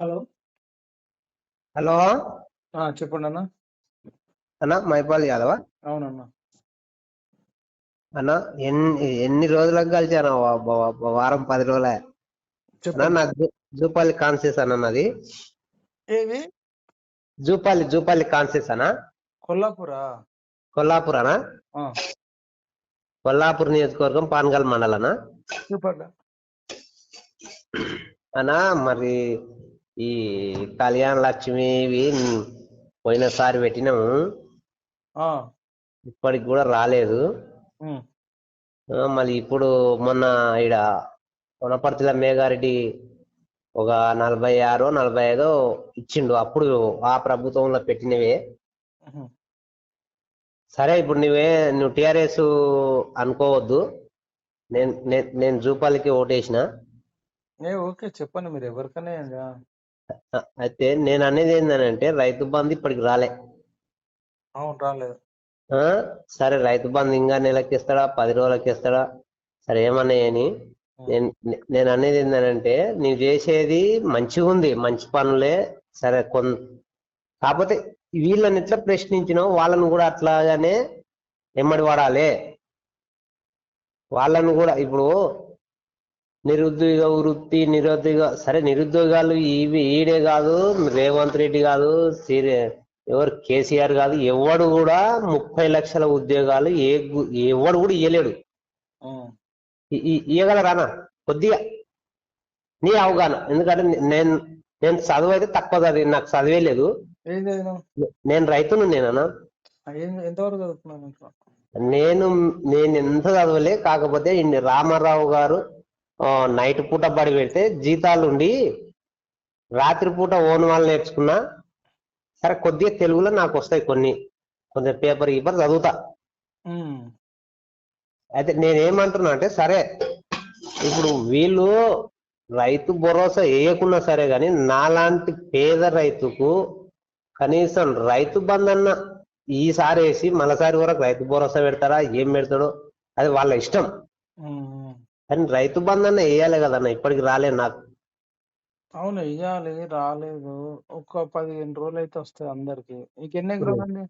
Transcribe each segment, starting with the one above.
Hello hello చెప్పండి అన్న. అన్న మైపాల్ యాదవ. అవునన్న. అన్న ఎన్ని ఎన్ని రోజులకు కలిసాను వారం పది రోజులే. అన్న చెప్పండి నాకు జూ- జూపల్లి కాన్సెస్ అన్న నాది. ఏది జూపల్లి జూపల్లి కాన్సెస్ అన్న. కొల్లాపురా. కొల్లాపూర్ అన్న. ఆ, కొల్లాపూర్ నియోజకవర్గం పాన్గల్ మండలన చెప్పండి. అన్న మరి ఈ కళ్యాణ లక్ష్మి పోయినసారి పెట్టినాము. ఇప్పటికి కూడా రాలేదు. మళ్ళీ ఇప్పుడు మొన్న ఈడ వనపర్తిల మేఘారెడ్డి ఒక నలభై ఆరో నలభై ఐదో ఇచ్చిండు. అప్పుడు ఆ ప్రభుత్వంలో పెట్టినవే. సరే ఇప్పుడు నువ్వే నువ్వు టిఆర్ఎస్ అనుకోవద్దు. నేను నేను జూపాలికి ఓటేసిన. ఓకే చెప్పండి మీరు ఎవరికైనా అయితే నేను అనేది ఏంటంటే రైతు బంధు ఇప్పటికి రాలే. అవును రాలేదు. ఆ, సరే రైతు బంధు ఇంకా నెలకి ఇస్తాడా పది రోజులకి ఇస్తాడా సరే ఏమన్నా అని నేను నేను అనేది ఏంటంటే నీవు చేసేది మంచిగా ఉంది మంచి పనులే సరే కొన్ కాకపోతే వీళ్ళని ఎట్లా ప్రశ్నించినావు? వాళ్ళని కూడా అట్లాగానే ఎమ్మడి వాడాలి వాళ్ళని కూడా ఇప్పుడు నిరుద్యోగ వృత్తి నిరుద్యోగ సరే నిరుద్యోగాలు ఇవి ఈడే కాదు రేవంత్ రెడ్డి కాదు సీరే ఎవరు కేసీఆర్ కాదు ఎవడు కూడా ముప్పై లక్షల ఉద్యోగాలు ఏ ఎవడు కూడా ఇయ్యలేడు. ఇయ్యగలరానా కొద్దిగా. నీ అవగాహన. ఎందుకంటే నేను నేను చదువు అయితే తక్కువ చదివి నాకు చదివే లేదు. నేను రైతును నేనన్నా ఎంతవరకు నేను నేను ఎంత చదవలే కాకపోతే ఇన్ని రామారావు గారు నైట్ పూట బడి పెడితే జీతాలు ఉండి రాత్రి పూట ఓన్ వాళ్ళు నేర్చుకున్నా సరే కొద్దిగా తెలుగులో నాకు వస్తాయి కొన్ని. కొంచెం పేపర్ గీపర్ చదువుతా. అయితే నేనేమంటున్నా అంటే సరే ఇప్పుడు వీళ్ళు రైతు భరోసా వేయకున్నా సరే కానీ నాలాంటి పేద రైతుకు కనీసం రైతు బంధన్న ఈసారి వేసి మళ్ళసారి వరకు రైతు భరోసా పెడతారా? ఏం పెడతాడో? అది వాళ్ళ ఇష్టం. కానీ రైతు బంధన్న వేయాలి కదన్న ఇప్పటికి రాలేదు నాకు. అవును ఇయ్యాలి రాలేదు. ఒక పదిహేను రోజులు అయితే వస్తాయి అందరికి. నీకు ఎన్ని ఎకరాలు అండి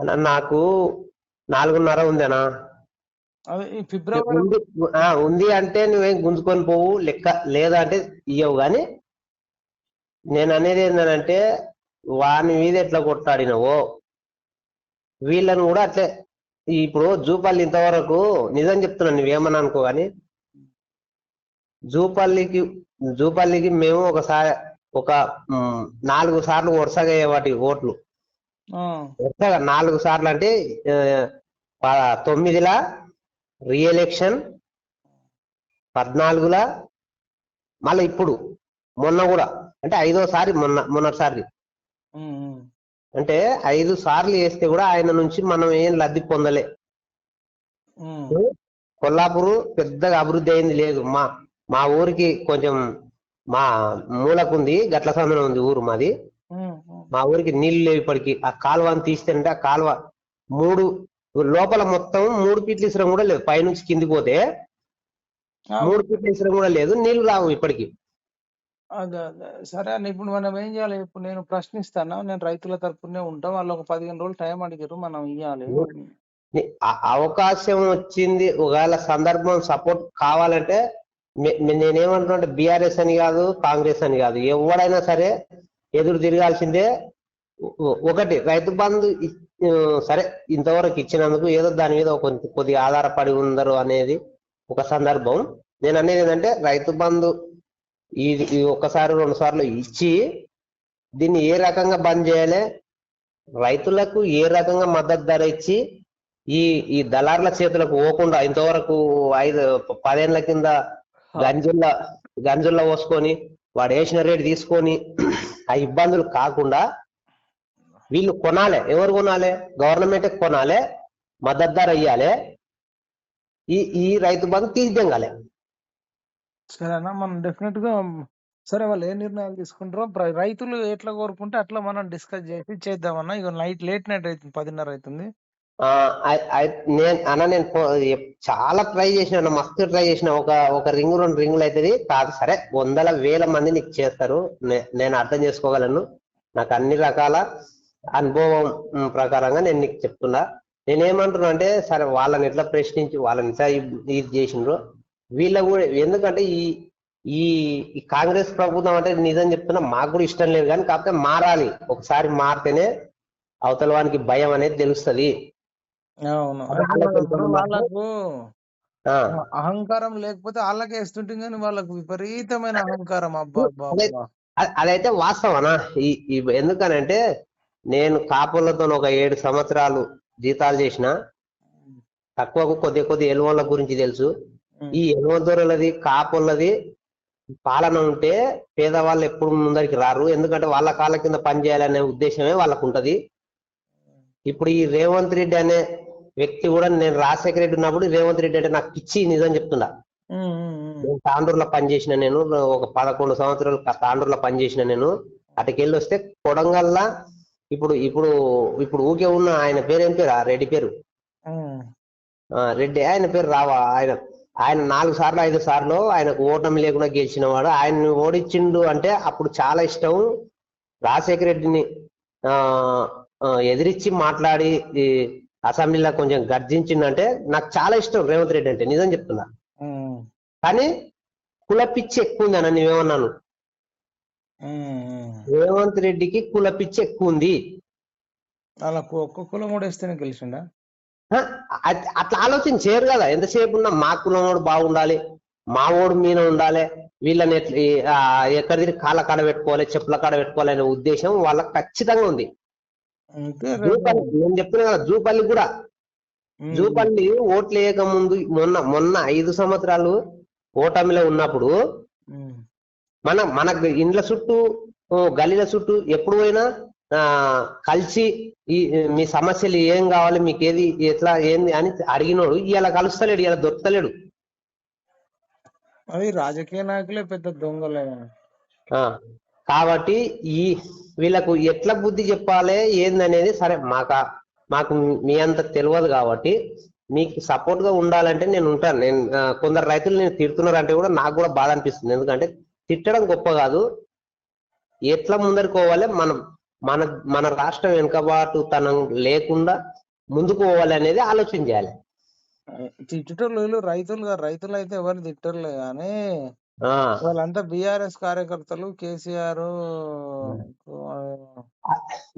అన్న నాకు నాలుగున్నర ఉందేనా అదే ఈ ఫిబ్రవరి ఉంది ఆ, ఉంది అంటే నువ్వేం గుంజుకొని పోవు లెక్క లేదా అంటే ఇయ్యవు కానీ నేను అనేది ఏంటంటే వాని మీద ఎట్లా కొట్టాడినవో వీళ్ళని కూడా అట్లే ఇప్పుడు జూపల్లి ఇంతవరకు నిజం చెప్తున్నాను నువ్వేమని అనుకో కానీ జూపల్లికి జూపల్లికి మేము ఒకసారి ఒక నాలుగు సార్లు వరుసగా వాటి ఓట్లు. వరుసగా నాలుగు సార్లు అంటే తొమ్మిదిలా రీఎలెక్షన్ పద్నాలుగులా మళ్ళీ ఇప్పుడు మొన్న కూడా. అంటే ఐదోసారి మొన్న మొన్నటిసారి. అంటే ఐదు సార్లు వేస్తే కూడా ఆయన నుంచి మనం ఏం లబ్ధి పొందలే. కొల్లాపూర్ పెద్దగా అభివృద్ధి అయింది లేదు. మా మా ఊరికి కొంచెం మా మూలకుంది గట్ల సందనం ఉంది ఊరు మాది. మా ఊరికి నీళ్ళు లేవు ఇప్పటికి. ఆ కాలువని తీస్తుంటే ఆ కాలువ మూడు లోపల మొత్తం మూడు ఫీట్ల ఇసురం కూడా లేదు పైనుంచి కిందికి పోతే మూడు ఫీట్ల ఇసురం కూడా లేదు. నీళ్ళు రావు ఇప్పటికి. అదే అదే. సరే అండి ఇప్పుడు మనం ఏం చేయాలి? ఇప్పుడు నేను ప్రశ్నిస్తాను? నేను రైతుల తరపునే ఉంటాం. వాళ్ళు ఒక పదిహేను రోజులు టైం అడిగారు. మనం ఇవ్వాలి ని- అవకాశం వచ్చింది. ఒకవేళ సందర్భం సపోర్ట్ కావాలంటే నే- నే- నేనేమంటున్నా అంటే బీఆర్ఎస్ అని కాదు కాంగ్రెస్ అని కాదు. ఎవడైనా సరే ఎదురు తిరగాల్సిందే. ఒ- ఒకటి రైతు బంధు ఇ- ఆ, సరే ఇంతవరకు ఇచ్చినందుకు ఏదో దాని మీద ఒక కొంత- కొద్దిగా ఆధారపడి ఉందరు అనేది ఒక సందర్భం. నేను అనేది ఏంటంటే రైతు బంధు ఇది ఒక్కసారి రెండు సార్లు ఇచ్చి దీన్ని ఏ రకంగా బంద్ చేయాలి? రైతులకు ఏ రకంగా మద్దతు ధర ఇచ్చి ఈ ఈ దళారుల చేతులకు పోకుండా ఇంతవరకు ఐదు పదేళ్ళ కింద గంజుల్ల గంజుల్లో పోసుకొని వాడు వేసిన రేటు తీసుకొని ఆ ఇబ్బందులు కాకుండా వీళ్ళు కొనాలి. ఎవరు కొనాలి? గవర్నమెంట్ కొనాలి. మద్దతు ధర ఇయ్యాలి. ఈ ఈ రైతు బంధు తీర్థంగాలి సరేనా మనం డెఫినెట్గా సరే వాళ్ళు ఏ నిర్ణయాలు తీసుకుంటారో ప్ర- రైతులు ఎట్లా కోరుకుంటే అట్లా మనం డిస్కస్ చేసి చేద్దామన్నా. ఇక నైట్ లేట్ నైట్ అవుతుంది పదిన్నర అవుతుంది ఆ, ఐ- ఐ- నేను అన్న నేను పో- ఎప్- చాలా ట్రై చేసిన అన్న, మస్తు ట్రై చేసిన. ఒక ఒక రింగ్ రెండు రింగులు అవుతుంది కాదు సరే వందల వేల మంది నీకు చేస్తారు. నే- నేను అర్థం చేసుకోగలను. నాకు అన్ని రకాల అనుభవం ఉమ్, ప్రకారంగా నేను నీకు చెప్తున్నా. నేనేమంటున్నా అంటే సరే వాళ్ళని ఎట్లా ప్రశ్నించి వాళ్ళని ఎట్లా ఇ- ఇది చేసిండ్రు. వీళ్ళ కూడా ఎందుకంటే ఈ ఈ ఈ కాంగ్రెస్ ప్రభుత్వం అంటే నిజం చెప్తున్నా మాకు కూడా ఇష్టం లేదు కానీ కాకపోతే మారాలి. ఒకసారి మారితేనే అవతల వానికి భయం అనేది తెలుస్తది. వాళ్ళకు అహంకారం లేకపోతే వాళ్ళకే వేస్తుంటే కానీ వాళ్ళకు విపరీతమైన అహంకారం. అబ్బా అదైతే వాస్తవనా ఈ ఎందుకనంటే నేను కాపులతో ఒక ఏడు సంవత్సరాలు జీతాలు చేసిన తక్కువకు కొద్ది కొద్ది ఎలువల గురించి తెలుసు. ఈ ఎలువదొరలది కాపులది పాలన ఉంటే పేదవాళ్ళు ఎప్పుడు ముందరికి రారు. ఎందుకంటే వాళ్ళ కాళ్ళ కింద పని చేయాలనే ఉద్దేశమే వాళ్ళకు ఉంటది ఇప్పుడు ఈ రేవంత్ రెడ్డి అనే వ్యక్తి కూడా నేను రాజశేఖర రెడ్డి ఉన్నప్పుడు రేవంత్ రెడ్డి అంటే నాకు పిచ్చి నిజం చెప్తున్నా. నేను తాండూరులో పనిచేసిన నేను ఒక పదకొండు సంవత్సరాలు తాండూరులో పనిచేసిన నేను అటుకెళ్ళి వస్తే కొడంగల్లా ఇప్పుడు ఇప్పుడు ఇప్పుడు ఊకే ఉన్న ఆయన పేరు ఏం పేరు? ఆ రెడ్డి పేరు. రెడ్డి ఆయన పేరు రావా ఆయన ఆయన నాలుగు సార్లు ఐదు సార్లు ఆయనకు ఓటమి లేకుండా గెలిచిన వాడు ఆయన్ని ఓడించిండు అంటే అప్పుడు చాలా ఇష్టం. రాజశేఖర రెడ్డిని ఎదిరించి మాట్లాడి ఈ అసెంబ్లీలో కొంచెం గర్జించిండంటే నాకు చాలా ఇష్టం రేవంత్ రెడ్డి అంటే నిజం చెప్తున్నా. కానీ కుల పిచ్చి ఎక్కువ ఉంది అన్న నువ్వేమన్నాను? ఉమ్. రేవంత్ రెడ్డికి కుల పిచ్చి ఎక్కువ ఉంది. వాళ్ళకు ఒక్క కులం కూడా వేస్తేనే గెలిచిండా? అట్లా ఆలోచన చేయరు కదా. ఎంతసేపు ఉన్నా మా కులం వాడు బాగుండాలి మా ఓడు మీద ఉండాలి వీళ్ళని ఎట్ల ఎక్కడ తిరిగి కాళ్ళ కాడ పెట్టుకోవాలి చెప్పుల కాడ పెట్టుకోవాలి అనే ఉద్దేశం వాళ్ళకి ఖచ్చితంగా ఉంది. జూపల్లి నేను చెప్తున్నా కదా జూపల్లి కూడా. జూపల్లి ఓట్లు వేయక ముందు మొన్న మొన్న ఐదు సంవత్సరాలు ఓటమిలో ఉన్నప్పుడు. మన మన ఇండ్ల చుట్టూ ఓ గలీల చుట్టూ ఎప్పుడు పోయినా కలిసి ఈ మీ సమస్యలు ఏం కావాలి మీకు ఏది ఎట్లా ఏంది అని అడిగినోడు ఇవాళ కలుస్తలేడు ఇవాళ దొరుకుతలేడు. అది రాజకీయ నాయకులే పెద్ద దొంగలే. ఆ కాబట్టి ఈ వీళ్ళకు ఎట్లా బుద్ధి చెప్పాలి ఏందనేది సరే మాకు మాకు మీ అంత తెలియదు కాబట్టి మీకు సపోర్ట్గా ఉండాలంటే నేను ఉంటాను. నేను కొందరు రైతులు నేను తిడుతున్నారంటే కూడా నాకు కూడా బాధ అనిపిస్తుంది. ఎందుకంటే తిట్టడం గొప్ప కాదు. ఎట్లా ముందరికి పోవాలి మనం మన మన రాష్ట్రం వెనుకబాటుతనం లేకుండా ముందుకు పోవాలి అనేది ఆలోచన చేయాలి. తిట్టటోళ్ళు రైతులు. రైతులు అయితే ఎవరిని తిట్టరులే కానీ వాళ్ళంతా బిఆర్ఎస్ కార్యకర్తలు కేసీఆర్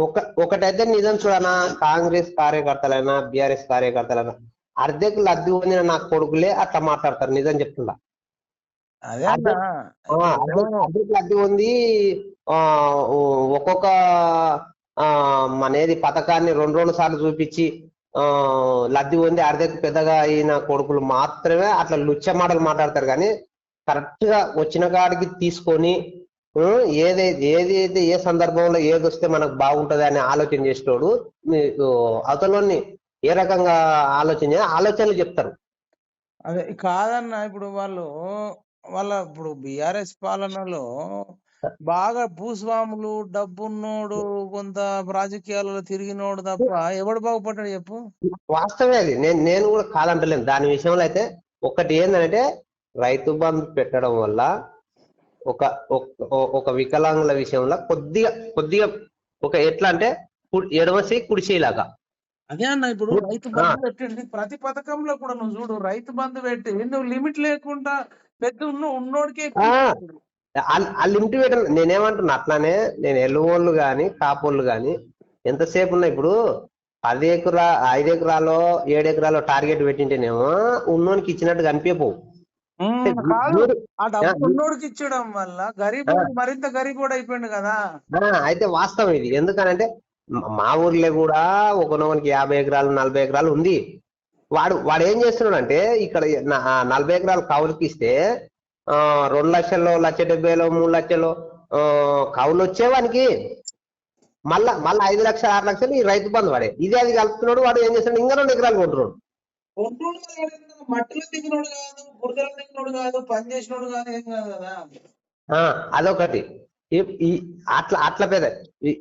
ఒక ఒకటైతే నిజం చూడనా కాంగ్రెస్ కార్యకర్తలైనా బిఆర్ఎస్ కార్యకర్తలైనా అర్ధకు లబ్ధి పొందిన నా కొడుకులే అట్లా మాట్లాడతారు నిజం చెప్తున్నా. అదే అర్ధకు లబ్ధి పొంది ఒక్కొక్క అనేది పథకాన్ని రెండు రెండు సార్లు చూపించి లబ్ధి పొంది అర్ధకు పెద్దగా అయిన కొడుకులు మాత్రమే అట్లా లుచ్చ మాటలు మాట్లాడతారు. కానీ కరెక్ట్గా వచ్చిన కాడికి తీసుకొని ఏదైతే ఏదైతే ఏ సందర్భంలో ఏది వస్తే మనకు బాగుంటుంది అని ఆలోచన చేసేటోడు అతలోని ఏ రకంగా ఆలోచన ఆలోచనలు చెప్తారు. అదే కాదన్న ఇప్పుడు వాళ్ళు వాళ్ళ ఇప్పుడు బిఆర్ఎస్ పాలనలో బాగా భూస్వాములు డబ్బున్నోడు కొంత రాజకీయాలలో తిరిగినోడు తప్ప ఎవడు బాగుపడ్డాడు చెప్పు? వాస్తవే అది. నేను నేను కూడా కాదంటలేను దాని విషయంలో అయితే ఒకటి ఏంటంటే రైతు బంధు పెట్టడం వల్ల ఒక ఒక- వికలాంగుల విషయంలో కొద్దిగా కొద్దిగా ఒక ఎట్లా అంటే కుడి- ఎడమ చేయి కుడి చేయిలాగా అదే అన్న ఇప్పుడు రైతు బంధు పెట్టింది ప్రతి పథకంలో కూడా నువ్వు చూడు రైతు బంధు పెట్టి నువ్వు లిమిట్ లేకుండా పెద్ద ఉన్న ఉన్నోడికే లిమిట్ పెట్టడం నేనేమంటున్నా అట్లానే నేను ఎల్లువోళ్ళు గాని కాపోళ్ళు గాని ఎంతసేపు ఉన్నా ఇప్పుడు పది ఎకరా ఐదు ఎకరాలో ఏడు ఎకరాలో టార్గెట్ పెట్టింటేనేమో ఉన్నోనికి ఇచ్చినట్టు కనిపించవు ఉన్నోడికి ఇచ్చడం వల్ల గరీబ్ మరింత గరీబోడు అయిపోయింది కదా. అయితే వాస్తవం ఇది. ఎందుకనంటే మ- మా ఊర్లో కూడా ఒకనొకనికి యాభై ఎకరాలు నలభై ఎకరాలు ఉంది. వాడు వాడు ఏం చేస్తున్నాడు అంటే ఇక్కడ నలభై ఎకరాలు కౌలుకి ఇస్తే రెండు లక్షల్లో లక్ష డెబ్బైలో మూడు లక్షలు కౌలు వచ్చేవానికి మళ్ళా మళ్ళా ఐదు లక్షలు ఆరు లక్షలు ఈ రైతు బంధు వాడే ఇది అది కలుపుతున్నాడు వాడు ఏం చేస్తున్నాడు? ఇంకా రెండు ఎకరాలు కొంటున్నాడు. కొంటోడు మరి మట్టిలో దిగినోడు కాదు బురదలో దిగినోడు కాదు పని చేసినోడు కాదు ఏం కాదు కదా? ఆ అదొకటి. అట్లా అట్లా పెద్ద.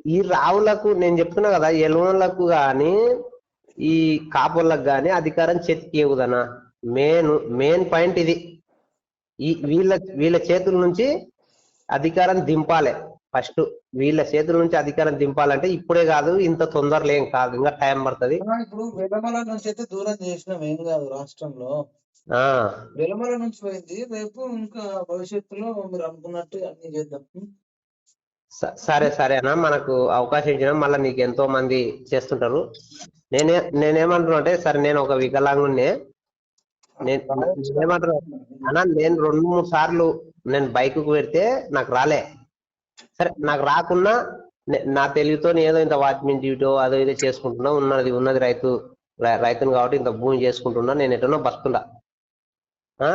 ఈ- రావులకు నేను చెప్తున్నా కదా ఎలువలకు గాని ఈ కాపులకు గాని అధికారం చేతికి ఇవ్వదనా మెయిన్ మెయిన్ పాయింట్ ఇది. ఈ వీళ్ళ వీళ్ళ చేతుల నుంచి అధికారం దింపాలి. ఫస్ట్ వీళ్ళ చేతుల నుంచి అధికారం దింపాలంటే ఇప్పుడే కాదు ఇంత తొందరలో ఏం కాదు ఇంకా టైం పడుతుంది. ఇప్పుడు వెలమల నుంచి అయితే దూరం చేసినాం ఏం కాదు రాష్ట్రంలో. ఆ. వెలమల నుంచి పోయింది రేపు ఇంకా భవిష్యత్తులో మీరు అనుకున్నట్టు అన్ని చేద్దాం. ఉం? స- సరే సరేనా మనకు అవకాశం ఇచ్చిన మళ్ళీ నీకు ఎంతో మంది చేస్తుంటారు. నేనే నేనేమంటున్నా అంటే సరే నేను ఒక వికలాంగుడినే. నేను అన్నా నేను రెండు మూడు సార్లు నేను బైక్కు పెడితే నాకు రాలే. సరే నాకు రాకున్నా నే- తెలివితో ఏదో ఇంత వాచ్మెన్ డ్యూటో అదో ఇదో చేసుకుంటున్నా ఉన్నది ఉన్నది రైతు రైతును కాబట్టి ఇంత భూమి చేసుకుంటున్నా నేను ఎటనో బతుకున్నా. ఆ?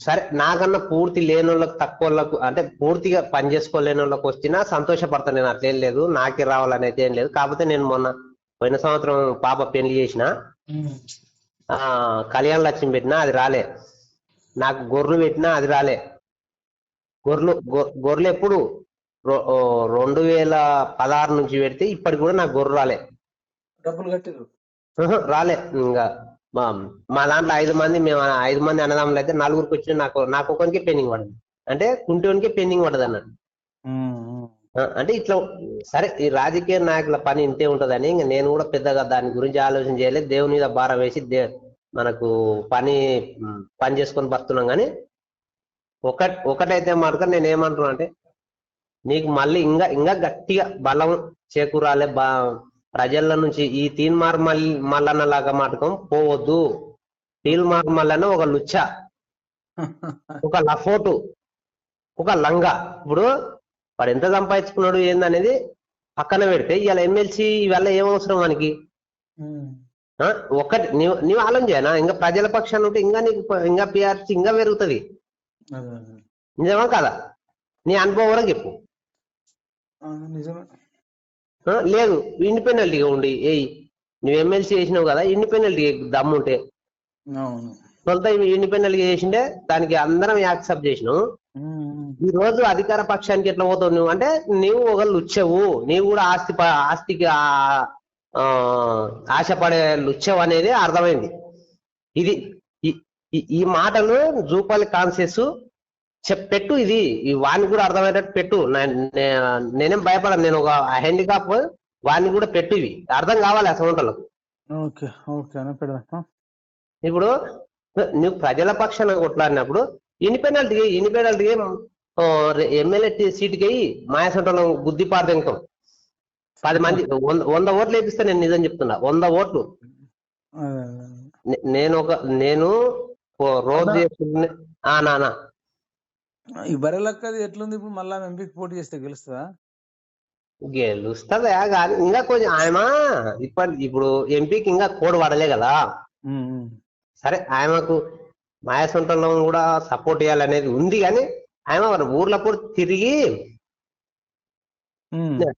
సరే నాకన్నా పూర్తి లేని వాళ్ళకి తక్కువ వాళ్ళకు అంటే పూర్తిగా పని చేసుకోలేని వాళ్ళకి వచ్చినా సంతోషపడతాను నేను అట్లేం లేదు నాకే రావాలని అయితే ఏం లేదు. కాకపోతే నేను మొన్న పోయిన సంవత్సరం పాప పెళ్ళి చేసిన. కళ్యాణ లక్ష్మి పెట్టినా అది రాలే. నాకు గొర్రెలు పెట్టినా అది రాలే. గొర్రెలు గొర్రెలు ఎప్పుడు? రెండు వేల పదహారు నుంచి పెడితే ఇప్పటికి కూడా నాకు గొర్రెలు రాలే. డబ్బులు కట్టిరు రాలే. ఇంకా మా మా దాంట్లో ఐదు మంది మేము ఐదు మంది అన్నదమ్ములు అయితే నలుగురికి వచ్చిన నాకు నాకు ఒకరికి పెండింగ్ పడింది అంటే కుంటోనికి పెండింగ్ పడదు అన్నట్టు. అంటే ఇట్లా సరే ఈ రాజకీయ నాయకుల పని ఇంతే ఉంటదని ఇంకా నేను కూడా పెద్దగా దాని గురించి ఆలోచన చేయలేదు. దేవుని మీద భారం వేసి మనకు పని పని చేసుకొని బతున్నాం కానీ ఒక ఒకటైతే మాత్రం నేను ఏమంటున్నా అంటే నీకు మళ్ళీ ఇంకా ఇంకా గట్టిగా బలం చేకూరాలే బా ప్రజల నుంచి ఈ తీన్మార్ మళ్ళీ మల్లన్న లాగా మాటకం పోవద్దు. తీన్మార్ మల్లన్న ఒక లుచ్చ ఒక లఫోటు ఒక లంగా. ఇప్పుడు వాడు ఎంత సంపాదించుకున్నాడు ఏందనేది పక్కన పెడితే ఇవాళ ఎమ్మెల్సీ ఇవాళ ఏం అవసరం మనకి ఒక్కటి నీవు నీవు ఆలోచన చేయనా? ఇంకా ప్రజల పక్షాన ఉంటే ఇంకా నీకు ఇంకా పిఆర్సీ ఇంకా పెరుగుతుంది. నిజమా కదా? నీ అనుభవం వరకు చెప్పు? లేదు ఇండిపెండెంట్గా ఉండి ఏయ్ నువ్వు ఎమ్మెల్సీ చేసినావు కదా ఇండిపెండెంట్ దమ్ముంటే అవును. కొంత ఇండిపెండెంట్గా చేసిండే దానికి అందరం యాక్సెప్ట్ చేసినాం ఉం. ఈ రోజు అధికార పక్షానికి ఎట్లా పోతావు నువ్వు? అంటే నీవు ఒక లుచ్చవు నీవు కూడా ఆస్తి ఆస్తికి ఆశపడే లుచ్చవు అనేది అర్థమైంది. ఇది ఈ- మాటలు జూపాలి కాన్సెస్ పెట్టు ఇది ఈ వాడిని కూడా అర్థమయ్యేటట్టు పెట్టు. నేనేం భయపడను నేను ఒక హ్యాండికాప్ వాడిని కూడా పెట్టు ఇవి. అర్థం కావాలి పెడదాం ఇప్పుడు నువ్వు ప్రజల పక్షాన కొట్లాడినప్పుడు ఇండిపెండెంట్ ఇండిపెండెంట్ ఎమ్మెల్యే సీటుకి మాయాసంటలో బుద్ధి పారదెంకం పది మంది వంద ఓట్లు వేపిస్తే నేను నిజం చెప్తున్నా. వంద ఓట్లు. నేను ఒక నేను రోజు నానా ఈ ఎట్లుంది ఇప్పుడు? మళ్ళా ఎంపీకి పోటీ చేస్తే గెలుస్తుందా? గెలుస్తుందా? కానీ ఇంకా కొంచెం ఆయన ఇప్పటి ఇప్పుడు ఎంపీకి ఇంకా కోడ్ పడలే కదా. సరే ఆయనకు మాయాసంటలో కూడా సపోర్ట్ చేయాలనేది ఉంది కానీ ఆయన ఊర్లప్పుడు తిరిగి.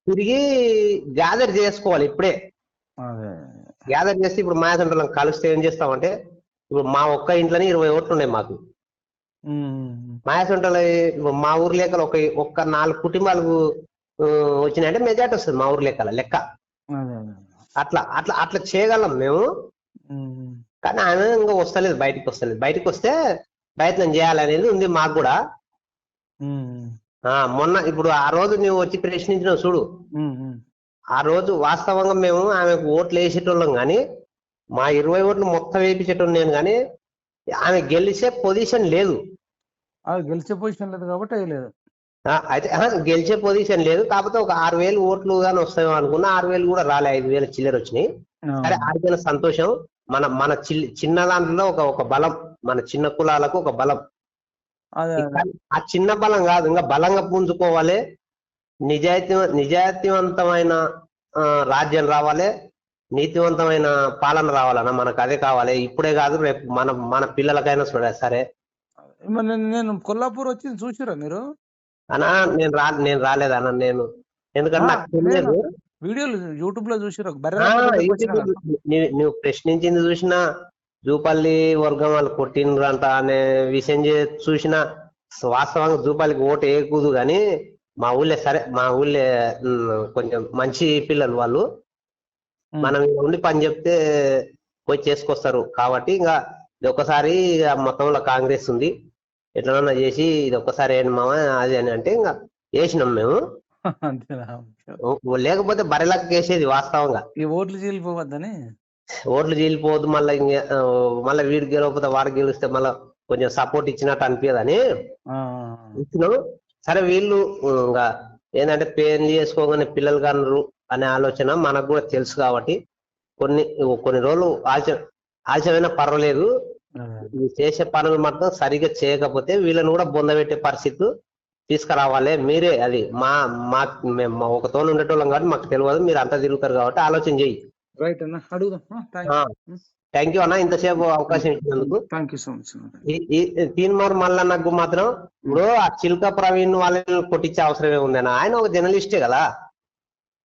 తిరిగి గ్యాదర్ చేసుకోవాలి ఇప్పుడే. గ్యాదర్ చేసి ఇప్పుడు మాయాసంటలో కలిస్తే ఏం చేస్తామంటే ఇప్పుడు మా ఒక్క ఇంట్లోనే ఇరవై ఓట్లు ఉన్నాయి మాకు. మాయాసంటలో ఇప్పుడు మా ఊరు లెక్కలు ఒక ఒక్క నాలుగు కుటుంబాలకు వచ్చినాయంటే మెజార్టీ వస్తుంది మా ఊరు లెక్కల లెక్క. అట్లా అట్లా అట్లా చేయగలం మేము. కానీ ఆయన ఇంకా వస్తలేదు బయటికి వస్తలేదు. బయటికి వస్తే ప్రయత్నం చేయాలనేది ఉంది మాకు కూడా. మొన్న ఇప్పుడు ఆ రోజు నువ్వు వచ్చి ప్రశ్నించినావు చూడు. ఆ రోజు వాస్తవంగా మేము ఆమెకు ఓట్లు వేసేటోళ్ళం కానీ మా ఇరవై ఓట్లు మొత్తం వేయించేటోళ్ళు నేను కానీ ఆమె గెలిచే పొజిషన్ లేదు. గెలిచే పొజిషన్ లేదు కాబట్టి వేయలేదు. అయితే గెలిచే పొజిషన్ లేదు. కాకపోతే ఒక ఆరు వేలు ఓట్లు కానీ వస్తాయో అనుకున్నా ఆరు వేలు కూడా రాలే ఐదు వేల చిల్లర వచ్చినాయి. సరే ఆడిపోయిన సంతోషం. మన మన చిన్న దాంట్లో ఒక ఒక బలం మన చిన్న కులాలకు ఒక బలం. ఆ చిన్న బలం కాదు ఇంకా బలంగా పుంజుకోవాలి. నిజాయితీ నిజాయితీవంతమైన రాజ్యం రావాలి. నీతివంతమైన పాలన రావాలన్న మనకు అదే కావాలి. ఇప్పుడే కాదు రేపు మన మన పిల్లలకైనా సరే మరి నేను కొల్లాపూర్ వచ్చి చూసిరా మీరు? అన్నా నేను రా నేను రాలేదు అన్న నేను. ఎందుకంటే నాకు ఆ, తెలియదు వీడియోలు యూట్యూబ్లో చూసిరా నువ్వు ప్రశ్నించింది చూసినా జూపల్లి వర్గం వాళ్ళు కొట్టిండ్రంట అనే విషయం చూసినా వాస్తవంగా జూపల్లికి ఓటు వేయకూడదు కానీ మా ఊళ్ళే సరే మా ఊళ్ళే కొంచెం మంచి పిల్లలు వాళ్ళు. మనం ఉండి పని చెప్తే పోయి చేసుకొస్తారు. కాబట్టి ఇంకా ఇది ఒక్కసారి ఇక మొత్తంలో కాంగ్రెస్ ఉంది. ఎట్లనన్నా చేసి ఇది ఒక్కసారి ఏంటి మామ అది అని అంటే ఇంకా వేసినాం మేము. లేకపోతే బరిలక్క వేసేది వాస్తవంగా. ఈ ఓట్లు చీలిపోవద్దని? ఓట్లు చీలిపోవద్దు మళ్ళీ మళ్ళీ వీడు గెలవకపోతే వాడు గెలిస్తే మళ్ళీ కొంచెం సపోర్ట్ ఇచ్చినట్టు అనిపించదని ఇచ్చినాం? సరే వీళ్ళు ఇంకా ఏంటంటే పెళ్ళి చేసుకోగానే పిల్లలు కనరు అనే ఆలోచన మనకు కూడా తెలుసు కాబట్టి కొన్ని కొన్ని రోజులు ఆలస్యం ఆలస్యమైనా పర్వాలేదు. చేసే పనులు మాత్రం సరిగ్గా చేయకపోతే వీళ్ళని కూడా బొందబెట్టే పరిస్థితి తీసుకురావాలి. మీరే అది మా మా మేము ఒక తోలు ఉండేటోళ్ళం కాబట్టి మాకు తెలియదు మీరు అంతా తిరుగుతారు కాబట్టి ఆలోచన చెయ్యి. రైట్ అన్న. అడుగుదాం. థ్యాంక్ యూ అన్న. ఇంతసేపు అవకాశం ఇచ్చినందుకు. Thank you so much Teenmar మల్లన్నకు మాత్రం ఇప్పుడు ఆ చిల్క ప్రవీణ్ వాళ్ళని కొట్టించే అవసరమే ఉందన్న. ఆయన ఒక జర్నలిస్టే కదా?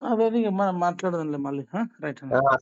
అదే మనం మాట్లాడదాంలే మళ్ళీ. రైట్ అన్న.